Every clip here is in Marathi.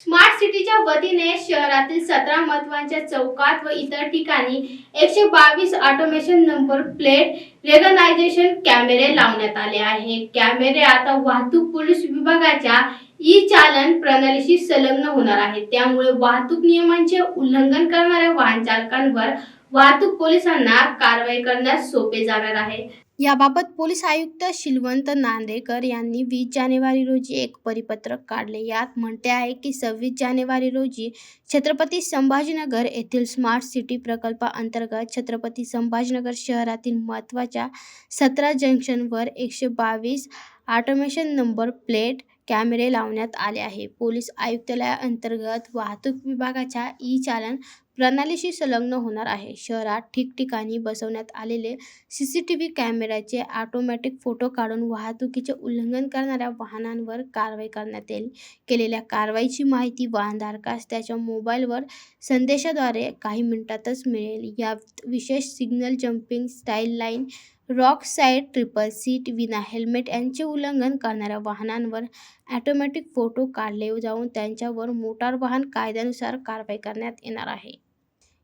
स्मार्ट सिटीच्या वतीने शहरातील सतरा महत्त्वाच्या चौकात व इतर ठिकाणी एकशे बावीस ऑटोमेशन नंबर प्लेट रेगनायझेशन कॅमेरे लावण्यात आले आहे. कॅमेरे आता वाहतूक पोलीस विभागाच्या ई चालन प्रणालीशी संलग्न होणार आहेत त्यामुळे वाहतूक नियमांचे उल्लंघन करणाऱ्या वाहन चालकांवर वाहतूक पोलिसांना कारवाई करण्यास सोपे जाणार आहे. याबाबत पोलीस आयुक्त शिलवंत नांदेकर यांनी वीस जानेवारी रोजी एक परिपत्रक काढले. यात म्हणते आहे की सव्वीस जानेवारी रोजी छत्रपती संभाजीनगर येथील स्मार्ट सिटी प्रकल्पाअंतर्गत छत्रपती संभाजीनगर शहरातील महत्त्वाच्या सतरा जंक्शनवर एकशे बावीस ऑटोमेशन नंबर प्लेट कॅमेरे लावण्यात आले आहे. पोलीस आयुक्तालयाअंतर्गत वाहतूक विभागाच्या ई चालन प्रणालीशी संलग्न होणार आहे. शहरात ठिकठिकाणी बसवण्यात आलेले सी सी टी व्ही कॅमेऱ्याचे ऑटोमॅटिक फोटो काढून वाहतुकीचे उल्लंघन करणाऱ्या वाहनांवर कारवाई करण्यात येईल. केलेल्या कारवाईची माहिती वाहनधारकास त्याच्या मोबाईलवर संदेशाद्वारे काही मिनिटातच मिळेल. यात विशेष signal jumping style line rock side triple seat विना हेल्मेट यांचे उल्लंघन करणाऱ्या वाहनांवर ॲटोमॅटिक फोटो काढले जाऊन त्यांच्यावर मोटार वाहन कायद्यानुसार कारवाई करण्यात येणार आहे.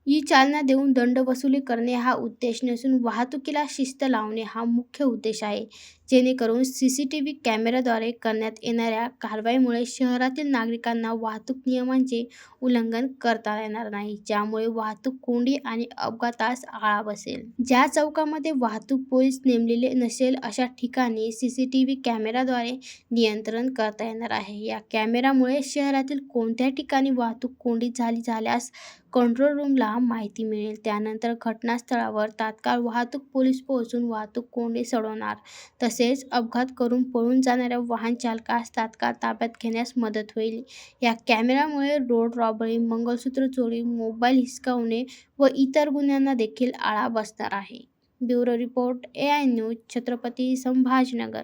ई चालना देऊन दंड वसुली करणे हा उद्देश नसून वाहतुकीला शिस्त लावणे हा मुख्य उद्देश आहे. जेणेकरून सी सी टी व्ही कॅमेऱ्याद्वारे करण्यात येणाऱ्या कारवाईमुळे शहरातील नागरिकांना वाहतूक नियमांचे उल्लंघन करता येणार नाही ज्यामुळे वाहतूक कोंडी आणि अपघातास आळा बसेल. ज्या चौकामध्ये वाहतूक पोलीस नेमलेले नसेल अशा ठिकाणी सी सी टी व्ही कॅमेऱ्याद्वारे नियंत्रण करता येणार आहे. या कॅमेऱ्यामुळे शहरातील कोणत्या ठिकाणी वाहतूक कोंडी झाली झाल्यास कंट्रोल रूमला माहिती मिळेल. त्यानंतर घटनास्थळावर तात्काळ वाहतूक पोलीस पोहोचून वाहतूक कोंडी सोडवणार. तसेच तसेच अपघात करून पळून जाणाऱ्या वाहन चालकास तात्काळ ताब्यात घेण्यास मदत होईल. या कॅमेऱ्यामुळे रोड रॉबरी मंगळसूत्र चोरी मोबाईल हिसकावणे व इतर गुन्ह्यांना देखील आळा बसणार आहे. Bureau report A I news Chhatrapati Sambhajinagar.